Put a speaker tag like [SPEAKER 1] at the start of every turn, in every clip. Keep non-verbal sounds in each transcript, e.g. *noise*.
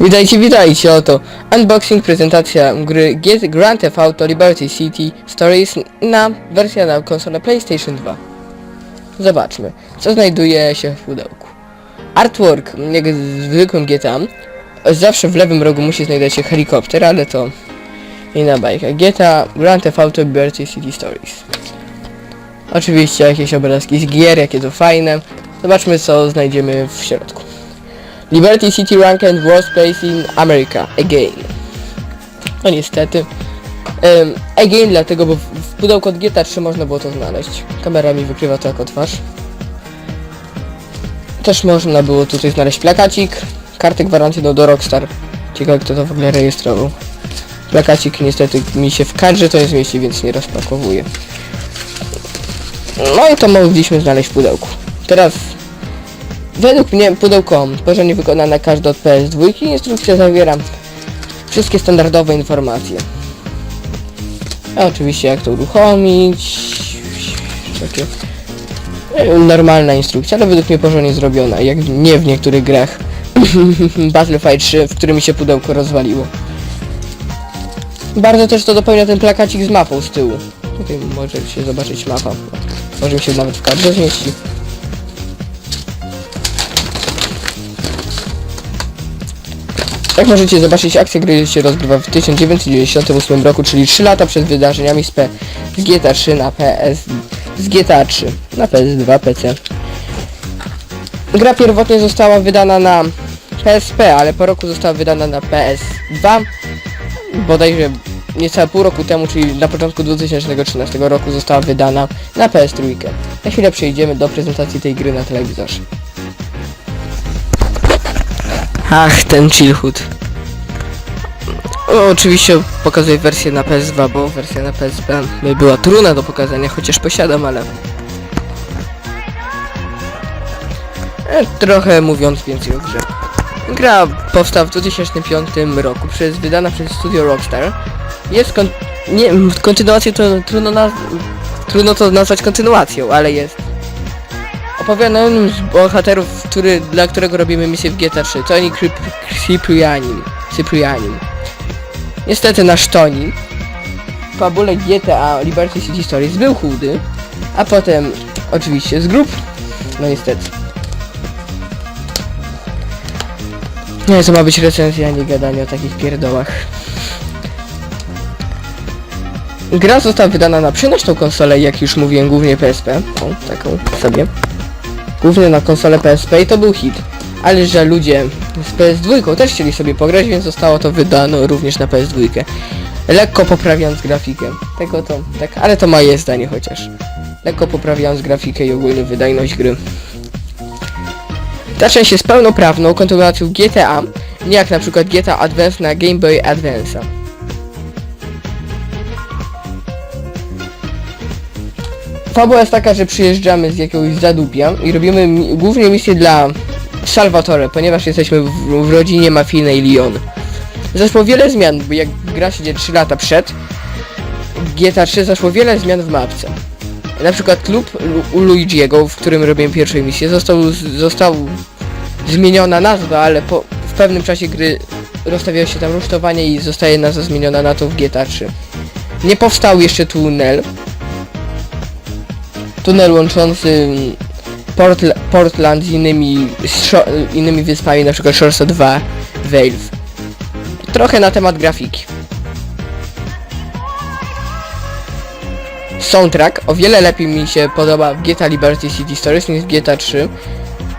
[SPEAKER 1] Witajcie, witajcie, oto unboxing, prezentacja gry Grand Theft Auto Liberty City Stories na wersja na konsolę PlayStation 2. Zobaczmy, co znajduje się w pudełku. Artwork, jak w zwykłym GTA, zawsze w lewym rogu musi znajdować się helikopter, ale to inna bajka. GTA Grand Theft Auto Liberty City Stories. Oczywiście jakieś obrazki z gier, jakie to fajne. Zobaczmy, co znajdziemy w środku. Liberty City Ranked Worst Place in America. Again. No niestety. Um, again dlatego, bo w, pudełku od GTA 3 można było to znaleźć. Kamera mi wykrywa to jako twarz. Też można było tutaj znaleźć plakacik. Kartę gwarancyjną do Rockstar. Ciekawe kto to w ogóle rejestrował. Plakacik niestety mi się w kadrze to nie zmieści, więc nie rozpakowuję. No i to mogliśmy znaleźć w pudełku. Teraz Według mnie pudełko porządnie wykonane każde od PS2 instrukcja zawiera wszystkie standardowe informacje. A oczywiście jak to uruchomić, takie e, normalna instrukcja, ale według mnie porządnie zrobiona, jak nie w niektórych grach *laughs* Battlefield 3, w którym się pudełko rozwaliło. Bardzo też to dopełnia ten plakacik z mapą z tyłu. Tutaj możecie zobaczyć mapa. Może mi się nawet w kadrze zmieści. Jak możecie zobaczyć, akcja gry się rozgrywa w 1998 roku, czyli 3 lata przed wydarzeniami z, P z GTA 3 na PS... z GTA 3 na PS2, PC. Gra pierwotnie została wydana na PSP, ale po roku została wydana na PS2. Bodajże niecałe pół roku temu, czyli na początku 2013 roku została wydana na PS3. Na chwilę przejdziemy do prezentacji tej gry na telewizorze. Ach, ten chillhood. O, oczywiście pokazuję wersję na PS2, bo wersja na PSP by była trudna do pokazania, chociaż posiadam, ale... E, trochę mówiąc więcej o grze. Gra powstała w 2005 roku, przez, wydana przez studio Rockstar. Jest kon... nie, kontynuacją to trudno trudno to nazwać kontynuacją, ale jest opowiadanym z bohaterów, który, dla którego robimy misję w GTA 3. Tony Cyp- Cyprianin. Cyprianin. Niestety nasz Tony w fabule GTA Liberty City Stories był chudy, a potem oczywiście z grup. No niestety. Nie, to ma być recenzja, nie gadanie o takich pierdołach. Gra została wydana na przenośną konsolę, jak już mówiłem, głównie PSP. O, taką sobie głównie na konsolę PSP i to był hit. Ale że ludzie z PS2 też chcieli sobie pograć, więc zostało to wydane również na PS2. Lekko poprawiając grafikę. Tego to, tak, ale to moje zdanie chociaż. Lekko poprawiając grafikę i ogólnie wydajność gry. Ta część jest pełnoprawną kontynuacją GTA, nie jak na przykład GTA Advance na Game Boy Advance'a. Fabuła jest taka, że przyjeżdżamy z jakiegoś zadupia i robimy mi głównie misję dla Salvatore, ponieważ jesteśmy w, w rodzinie mafijnej Lyon. Zaszło wiele zmian, bo jak gra się dzieje 3 lata przed GTA 3 zaszło wiele zmian w mapce. Na przykład klub Lu- u Luigiego, w którym robiłem pierwszą misję, został, został zmieniona nazwa, ale po, w pewnym czasie gry rozstawiało się tam rusztowanie i zostaje nazwa zmieniona na to w GTA 3. Nie powstał jeszcze tunel, tunel łączący Portl Portland z innymi, z innymi wyspami, na przykład Shoresa 2, Valve. Trochę na temat grafiki. Soundtrack o wiele lepiej mi się podoba w GTA Liberty City Stories niż w GTA 3,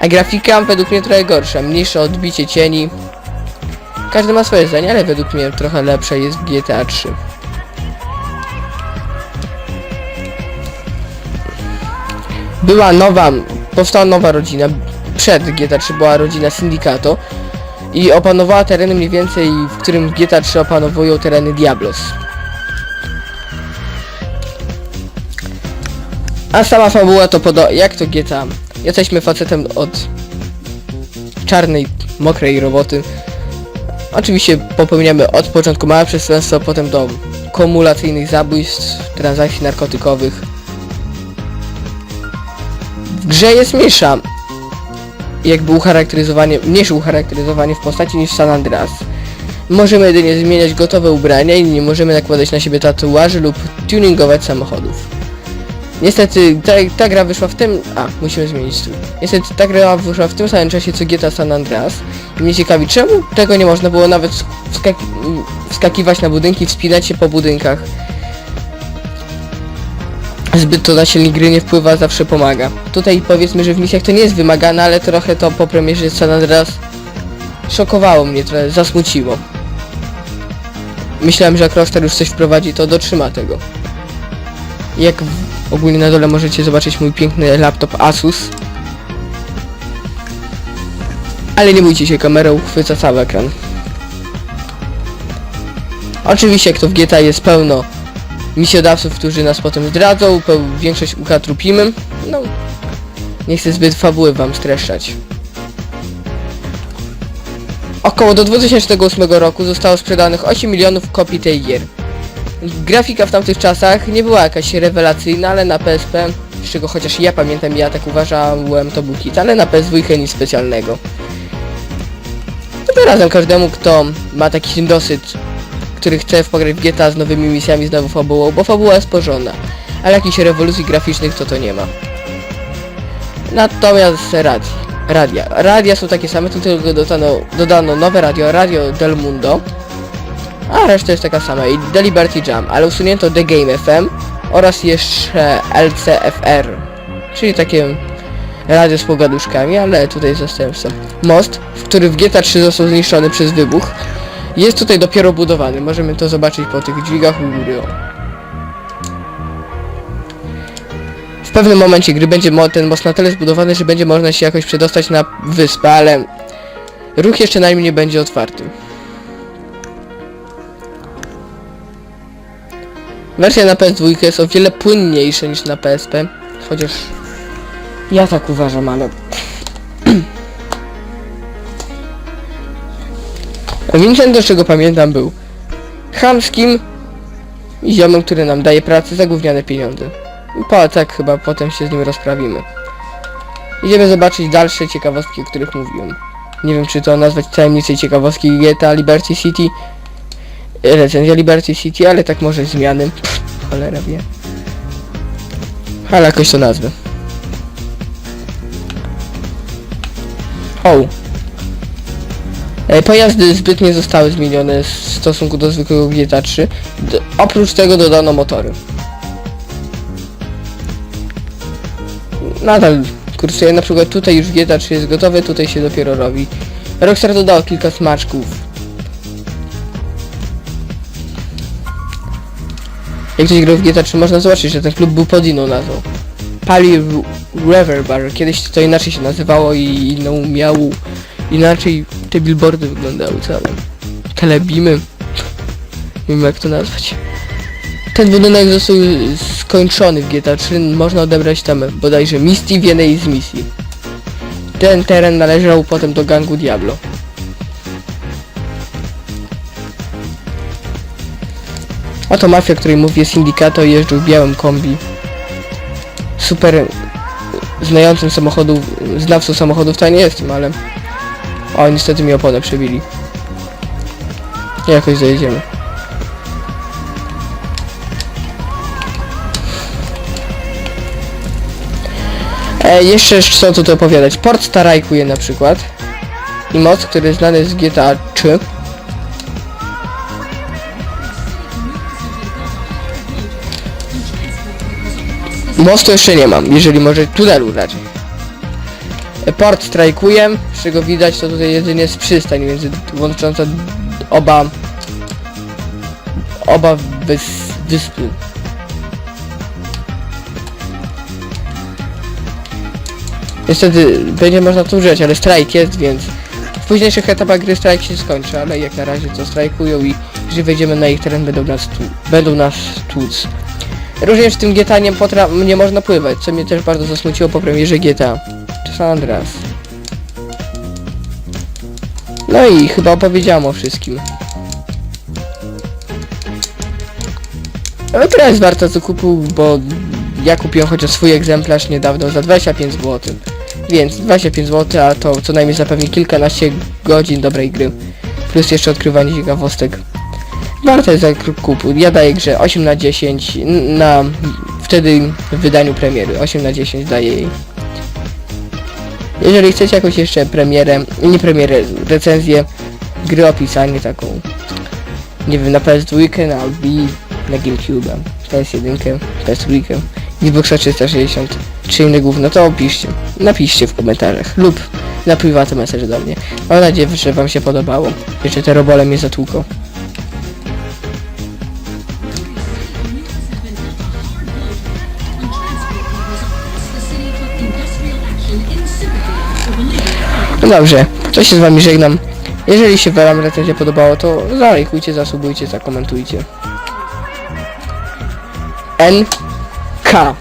[SPEAKER 1] a grafika według mnie trochę gorsza, mniejsze odbicie cieni. Każdy ma swoje zdanie, ale według mnie trochę lepsze jest w GTA 3. była nowa, powstała nowa rodzina, przed GTA 3 była rodzina Syndicato i opanowała tereny mniej więcej, w którym w GTA 3 opanowują tereny Diablos. A sama fabuła to podo... jak to GTA? Jesteśmy facetem od czarnej, mokrej roboty. Oczywiście popełniamy od początku małe przestępstwa, potem do kumulacyjnych zabójstw, transakcji narkotykowych. Grze jest mniejsza jakby ucharakteryzowanie, mniejsze ucharakteryzowanie w postaci niż San Andreas. Możemy jedynie zmieniać gotowe ubrania i nie możemy nakładać na siebie tatuaży lub tuningować samochodów. Niestety ta, ta gra wyszła w tym... A, musimy zmienić strój. Niestety ta gra wyszła w tym samym czasie co GTA San Andreas. I mnie ciekawi czemu tego nie można było nawet wskaki wskakiwać na budynki, wspinać się po budynkach. Zbyt to na silnik gry nie wpływa, zawsze pomaga. Tutaj powiedzmy, że w misjach to nie jest wymagane, ale trochę to po premierze San Andreas szokowało mnie, trochę zasmuciło. Myślałem, że jak Rockstar już coś wprowadzi, to dotrzyma tego. Jak ogólnie na dole możecie zobaczyć mój piękny laptop Asus. Ale nie bójcie się, kamera uchwyca cały ekran. Oczywiście jak to w GTA jest pełno misjodawców, którzy nas potem zdradzą, większość ukatrupimy. No, nie chcę zbyt fabuły wam streszczać. Około do 2008 roku zostało sprzedanych 8 milionów kopii tej gier. Grafika w tamtych czasach nie była jakaś rewelacyjna, ale na PSP, z czego chociaż ja pamiętam, ja tak uważałem, to był hit, ale na PS2 nic specjalnego. To razem każdemu, kto ma taki dosyć, który chce pograć w GTA z nowymi misjami, z nową fabułą, bo fabuła jest porządna, ale jakichś rewolucji graficznych to to nie ma. Natomiast radia. Radia. Radia są takie same, tylko dodano, dodano nowe radio, Radio Del Mundo, a reszta jest taka sama i The Liberty Jam, ale usunięto The Game FM oraz jeszcze LCFR, czyli takie radio z pogaduszkami, ale tutaj zastępstwo. Most, który w GTA 3 został zniszczony przez wybuch, jest tutaj dopiero budowany. Możemy to zobaczyć po tych dźwigach u góry. W pewnym momencie gry będzie ten most na tyle zbudowany, że będzie można się jakoś przedostać na wyspę, ale ruch jeszcze najmniej nie będzie otwarty. Wersja na PS2 jest o wiele płynniejsza niż na PSP, chociaż ja tak uważam, ale... *clears throat* Vincent, do czego pamiętam, był chamskim ziomem, który nam daje pracę za gówniane pieniądze. Po, tak chyba potem się z nim rozprawimy. Idziemy zobaczyć dalsze ciekawostki, o których mówiłem. Nie wiem, czy to nazwać tajemnicą ciekawostki GTA Liberty City, recenzja Liberty City, ale tak może zmiany. Pff, cholera wie. Ale jakoś to nazwę. O. E, Pojazdy zbyt nie zostały zmienione w stosunku do zwykłego GTA 3. D oprócz tego dodano motory. Nadal kursuje, na przykład tutaj już GTA 3 jest gotowe, tutaj się dopiero robi. Rockstar dodał kilka smaczków. Jak ktoś grał w GTA 3 można zobaczyć, że ten klub był pod inną nazwą. Pali River Bar, kiedyś to inaczej się nazywało i inną miało, inaczej te billboardy wyglądały całe. Telebimy. Nie wiem jak to nazwać. Ten budynek został skończony w GTA 3, można odebrać tam bodajże Misty w jednej z misji. Ten teren należał potem do gangu Diablo. Oto mafia, której mówię syndykato jeżdżą w białym kombi. Super znającym samochodów, znawcą samochodów to ja nie jestem, ale... O, niestety mi oponę przebili. Jakoś dojedziemy. E, jeszcze co tutaj opowiadać. Port Starajkuje na przykład. I moc, który znany jest z GTA 3. Mostu jeszcze nie mam, jeżeli może tunelu raczej. Port strajkuje, z czego widać to tutaj jedynie jest przystań między łącząca oba oba wys, wyspy. Niestety będzie można tu używać, ale strajk jest, więc w późniejszych etapach gry strajk się skończy, ale jak na razie to strajkują i jeżeli wejdziemy na ich teren będą nas tu, będą nas tłuc. Również w tym GTA nie, nie można pływać, co mnie też bardzo zasmuciło po premierze GTA. San Andreas. No i chyba opowiedziałam o wszystkim. Ale gra jest warta zakupu, bo ja kupiłem chociaż swój egzemplarz niedawno za 25 zł. Więc 25 zł, a to co najmniej zapewni kilkanaście godzin dobrej gry. Plus jeszcze odkrywanie ciekawostek. Warto jest zakupu. Ja daję grze 8 na 10 n- na wtedy w wydaniu premiery. 8 na 10 daję jej. Jeżeli chcecie jakąś jeszcze premierę, nie premierę, recenzję, gry opisanie taką, nie wiem, na PS2, na Wii, na Gamecube, PS1, PS2, Xboxa 360, czy inne gówno, to opiszcie, napiszcie w komentarzach lub na message do mnie. Mam nadzieję, że wam się podobało, jeszcze te robole mnie zatłuką. Dobrze, to się z wami żegnam. Jeżeli się wam recenzja podobało, to zalajkujcie, zasubujcie, zakomentujcie. N K